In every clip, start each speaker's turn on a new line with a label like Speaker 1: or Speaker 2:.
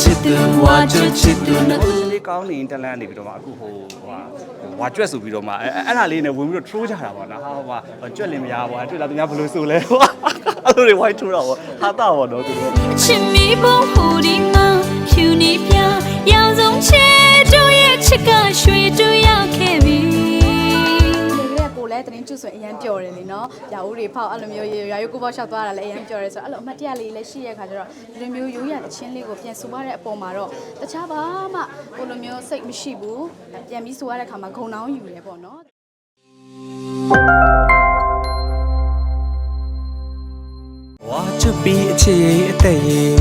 Speaker 1: ချစ်သူဝါချွတ်ချစ်သူနဲ့
Speaker 2: လေးကောင်းနေတလန်းနေပြီးတော့မှအခုဟိုဟိုဟာဝါကျွတ်ဆိုပြီးတော့မှအဲအဲ့ဒါလေးနဲ့ဝင်ပြီးတော့ troll ကြတာပေါ့နော်ဟာဟိုဟာကျွတ်လင်မရပါဘူးတွေ့လားသူများဘယ်လိုဆိုလဲဟိုအဲ့လိုတွေဝိုင်းထိုးတာပေါ့ဟာတာပေါ့နော်သူတို့
Speaker 3: ချစ်မီဘုံဟူဒီမှာဖြူနေပြရောင်စုံချဲတို့ရဲ့ချစ်ကရွှေတူရောက်ခဲ့ ပြီ
Speaker 4: ဒီကလေးကကိုလည်းတင်းကျွတ်ဆိုရင်အရန်ပျော်တယ်လေနော်။ရာဦးတွေဖောက်အဲ့လိုမျိုးရာယူကိုပေါ့ရှောက်သွားတာလည်းအရန်ပျော်တယ်ဆိုတော့အဲ့လိုအမှတ်တရလေးလည်းရှိရခါကျတော့ဒီလိုမျိုးရိုးရတချင်းလေးကိုပြန်ဆိုရတဲ့အပေါ်မှာတော့တခြားဘာမှကိုလိုမျိုးစိတ်မရှိဘူး။ပြန်ပြီးဆိုရတဲ့ခါမှာဂုံတောင်းယူတယ်ပေါ့နော်။
Speaker 1: ဝါချစ်ပြီးအချစ်ရဲ့အသက်ရဲ့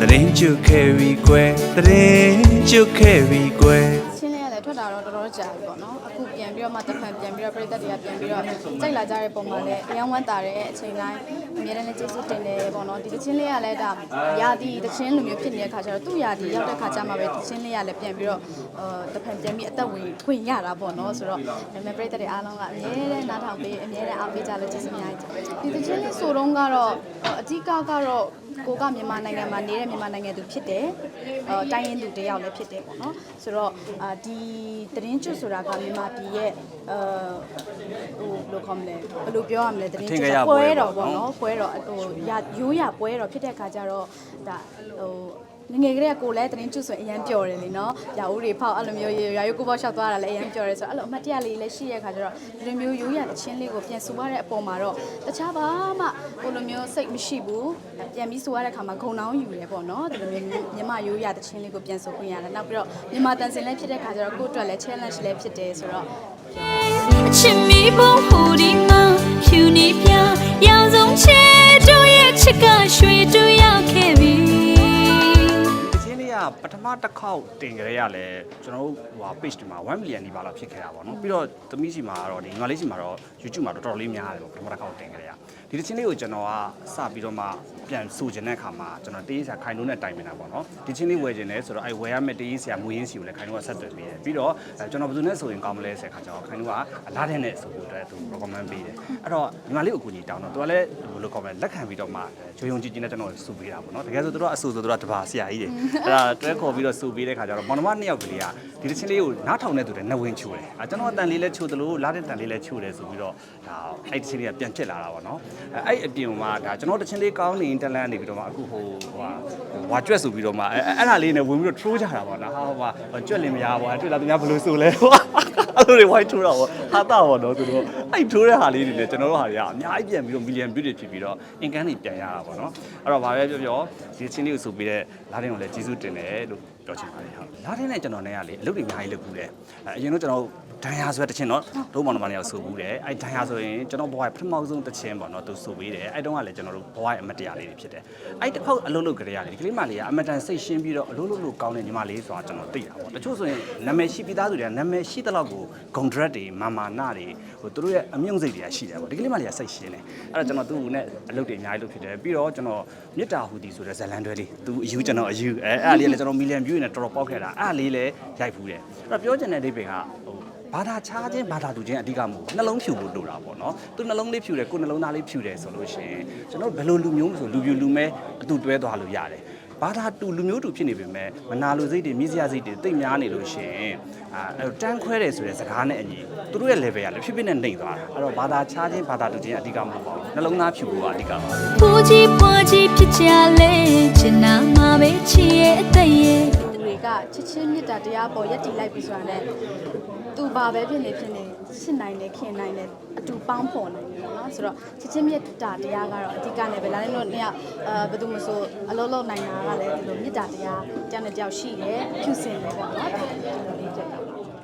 Speaker 1: တရင်ကျွတ်ခဲ့ပြီကွယ်တရင်ကျွတ်ခဲ့ပြီကွယ်
Speaker 4: ချင်းလေးကလည်းထွက် တာတော့တော်တော်ကြာပြီပေါ့နော်အခုပြန်ပြီးတော့မှတစ်ဖန်ပြန်ပြီးတော့ပြည်သက်တွေကပြန်ပြီးတော့ကြိုက်လာကြတဲ့ပုံမှာလည်းအယံဝမ်းတာတဲ့အချိန်တိုင်းအများနဲ့ကျေးဇူးတင်တယ်ပေါ့နော်ဒီတချင်းလေးကလည်းဒါယာတီတချင်းလိုမျိုးဖြစ်နေတဲ့ခါကျတော့သူ့ယာတီရောက်တဲ့ခါကျမှပဲတချင်းလေးကလည်းပြန်ပြီးတော့အာတစ်ဖန်ပြန်ပြီးအသက်ဝင်ခွင့်ရတာပေါ့နော်ဆိုတော့ဒါပေမဲ့ပြည်သက်တွေအားလုံးကအများနဲ့နားထောင်ပေးအများနဲ့အားပေးကြလို့ကျေးဇူးများကြီးဒီတချင်းလေးဆိုတော့ကတော့အဓိကကတော့ ကိုကမြန်မာနိုင်ငံမှာနေတဲ့မြန်မာနိုင်ငံသူဖြစ်တယ်။အဲတိုင်းရင်းသူတယောက်လည်းဖြစ်တယ်ပေါ့နော်။ဆိုတော့အာဒီသတင်းကျွတ်ဆိုတာကမြန်မာပြည်ရဲ့အဲဟိုဘယ်လိုခေါ်မလဲဘယ်လိုပြောရမလဲသတင်းကျွတ်ဆိုပွဲတော်ပေါ့နော်။ပွဲတော်ဟိုရရိုးရပွဲတော်ဖြစ်တဲ့ခါကျတော့ဒါဟို ငငယ်ကလေးကကိုလည်းတင်းကျွတ်ဆိုရင်အရန်ပျော်တယ်လေနော်။ရာဦးတွေဖောက်အဲ့လိုမျိုးရာယူကိုပေါ့ရှောက်သွားတာလည်းအရန်ပျော်တယ်ဆိုတော့အဲ့လိုအမှတ်တရလေးလည်းရှိရခါကျတော့ဒီလိုမျိုးရိုးရတချင်းလေးကိုပြန်ဆိုရတဲ့အပေါ်မှာတော့တခြားဘာမှကိုလိုမျိုးစိတ်မရှိဘူး။ပြန်ပြီးဆိုရတဲ့ခါမှာဂုံတောင်းယူတယ်ပေါ့နော်။ဒီလိုမျိုးမြန်မာရိုးရတချင်းလေးကိုပြန်ဆိုခွင့်ရတယ်။နောက်ပြီးတော့မြန်မာတန်စင်လည်းဖြစ်တဲ့ခါကျတော့ကိုယ့်အတွက်လည်း challenge လည်းဖြစ်တယ်ဆိုတော့
Speaker 3: အချစ်မီဘုံဟူဒီမှာ ပ
Speaker 2: ထမတစ်ခေါက်တင်ကြရလဲကျွန်တော်တို့ဟိုဟာ page ဒီမှာ1 million နီးပါးလောက်ဖြစ်ခဲ့တာပေါ့နော်ပြီးတော့သမီးစီမှာကတော့ဒီငါလေးစီမှာတော့ YouTube မှာတော့တော်တော်လေးများတယ်ပေါ့ပထမတစ်ခေါက်တင်ကြရဒီတချင်းလေးကိုကျွန်တော်ကစပြီးတော့မှပြန်ဆိုချင်တဲ့အခါမှာကျွန်တော်တေးဆရာခိုင်လို့နဲ့တိုင်ပင်တာပေါ့နော်ဒီချင်းလေးဝယ်ချင်တယ်ဆိုတော့အဲဝယ်ရမယ့်တေးဆရာမူရင်းစီကိုလည်းခိုင်လို့ကဆက်သွယ်ပေးတယ်ပြီးတော့အဲကျွန်တော်ဘယ်သူနဲ့ဆိုရင်ကောင်းမလဲဆိုတဲ့အခါကျတော့ခိုင်လို့ကလာတဲ့နဲ့ဆိုပြီးတော့သူ recommend ပေးတယ်အဲ့တော့ဒီမလေးကိုအကူကြီးတောင်းတော့သူကလည်းဘယ်လို comment လက်ခံပြီးတော့မှဂျုံယုံကြည်ကြည်နဲ့ကျွန်တော်စူပေးတာပေါ့နော်တကယ်ဆိုသူတို့ကအဆူဆိုသူတို့ကတပါဆရာကြီးတွေအဲ့ဒါတွဲခေါ်ပြီးတော့စူပေးတဲ့ခါကျတော့မောင်နှမနှစ်ယောက်ကလေးကဒီတစ်ချင်းလေးကိုနားထောင်နေသူတွေနှဝင်ချိုးတယ်အဲကျွန်တော်အတန်လေးလည်းချိုးသလိုလာတဲ့တန်လေးလည်းချိုးတယ်ဆိုပြီးတော့ဒါအဲ့တစ်ချင်းလေးကပြန်ဖြစ်လာတာပေါ့နော်အဲအဲ့အပြင်မှာဒါကျွန်တော်တစ်ချင်းလေးကောင်းနေတလန်းနေပြီးတော့မှအခုဟိုဟိုဟာဝါကျွတ်ဆိုပြီးတော့မှအဲအဲ့ဒါလေးနဲ့ဝင်ပြီးတော့ troll ကြတာပေါ့နော်ဟာဟိုဟာကျွတ်လင်မရပါဘူးတွေ့လားသူများဘယ်လိုဆိုလဲဟို အဲ့လိုတွေဝိုင်းထိုးတာပေါ့ဟာတာပေါ့နော်သူတို့အဲ့ထိုးတဲ့ဟာလေးတွေလည်းကျွန်တော်တို့ဟာတွေကအများကြီးပြန်ပြီးတော့ million view တွေဖြစ်ပြီးတော့ income တွေပြန်ရတာပေါ့နော်အဲ့တော့ဗာပဲပြောပြောဒီချင်းလေးကိုဆိုပြီးတဲ့လာတဲ့ကိုလည်းကျေးဇူးတင်တယ်လို့ပြောချင်ပါတယ်ဟုတ်လာတဲ့နဲ့ကျွန်တော်နဲ့ကလေအလုပ်တွေအများကြီးလုပ်ဘူးတယ်အရင်တော့ကျွန်တော်ဒန်ယာဆိုတဲ့တချင်းတော့ဒုမောင်နှမနေရောက်ဆိုဘူးတယ်အဲ့ဒန်ယာဆိုရင်ကျွန်တော်ဘဝရဲ့ပထမဆုံးတချင်းပေါ့နော်သူဆိုပေးတယ်အဲ့တုန်းကလည်းကျွန်တော်တို့ဘဝရဲ့အမတ်တရားလေးတွေဖြစ်တယ်အဲ့တစ်ခေါက်အလုပ်လုပ်ကြရလေဒီကလေးမလေးကအမတန်စိတ်ရှင်းပြီးတော့အလုပ်လုပ်လို့ကောင်းတဲ့ညီမလေးဆိုတာကျွန်တော်သိတာပေါ့တချို့ဆိုရင်နာမည်ရှိပြီးသားသူတွေကနာမည်ရှိတဲ့လောက်ကိုဂုံဒရက်တွေမာမာနာတွေဟိုသူတို့ရဲ့အမြင့်စိတ်တွေကရှိတယ်ပေါ့ဒီကလေးမလေးကစိတ်ရှင်းတယ်အဲ့တော့ကျွန်တော်သူ့နဲ့အလုပ်တွေအများကြီးလုပ်ဖြစ်တယ်ပြီးတော့ကျွန်တော်မြစ်တာဟူဒီဆိုတဲ့ဇလန်တွဲလေးသူအယူကျွန်တော်အယူအဲအဲ့ဒါလေးလည်းကျွန်တော်မီလီယံ view နဲ့တော်တော်ပေါက်ခဲ့တာအဲ့ဒါလေးလည်းရိုက်ဖူးတယ်အဲ့တော့ပြောချင်တဲ့အဓိပ္ပာယ်ကဟိုဘာသာခြားခြင်းဘာသာတူခြင်းအဓိကမဟုတ်ဘူးနှလုံးဖြူဖို့လိုတာပေါ့နော်သူနှလုံးလေးဖြူတယ်ကိုယ်နှလုံးသားလေးဖြူတယ်ဆိုလို့ရှိရင်ကျွန်တော်ဘယ်လိုလူမျိုးဆိုလူပြူလူမဲအတူတွဲသွားလို့ရတယ် ဘာသာတူလူမျိုးတူဖြစ်နေပေမဲ့မနာလိုစိတ်တွေမြည်စရာစိတ်တွေတိတ်များနေလို့ရှိရင်အာအဲ့တန်းခွဲတယ်ဆိုတဲ့စကားနဲ့အညီသူတို့ရဲ့ level ကလည်းဖြစ်ဖြစ်နဲ့နှိမ်သွားတာအဲ့တော့ဘာသာခြားခြင်းဘာသာတူခြင်းအဓိကမဟုတ်ပါဘူးနှလုံးသားဖြူဖို့ကအဓိကပါ
Speaker 3: ဖူကြီးပွားကြီးဖြစ်ကြလေချင်နာမှာပဲချစ်ရဲ့အသက်ရဲ့
Speaker 4: သူ တွေကချစ်ချင်းမြတ်တာတရားပေါ်ယက်တီလိုက်ပြီဆိုတာနဲ့သူဘာပဲဖြစ်နေဖြစ်နေရှင်းနိုင်တယ်ခင်နိုင်တယ်အတူပေါင်းဖော်နိုင်တယ်နော်ဆိုတော့ချစ်ချင်းမြတ်တာတရားကတော့အဓိကနဲ့ပဲလာနေလို့နေရအဲဘယ်သူမဆိုအလုံးလုံးနိုင်တာကလည်းဒီလိုမြတ်တာတရားတယောက်နဲ့တယောက်ရှိတယ်ဖြူစင်တယ်ပေါ့နော်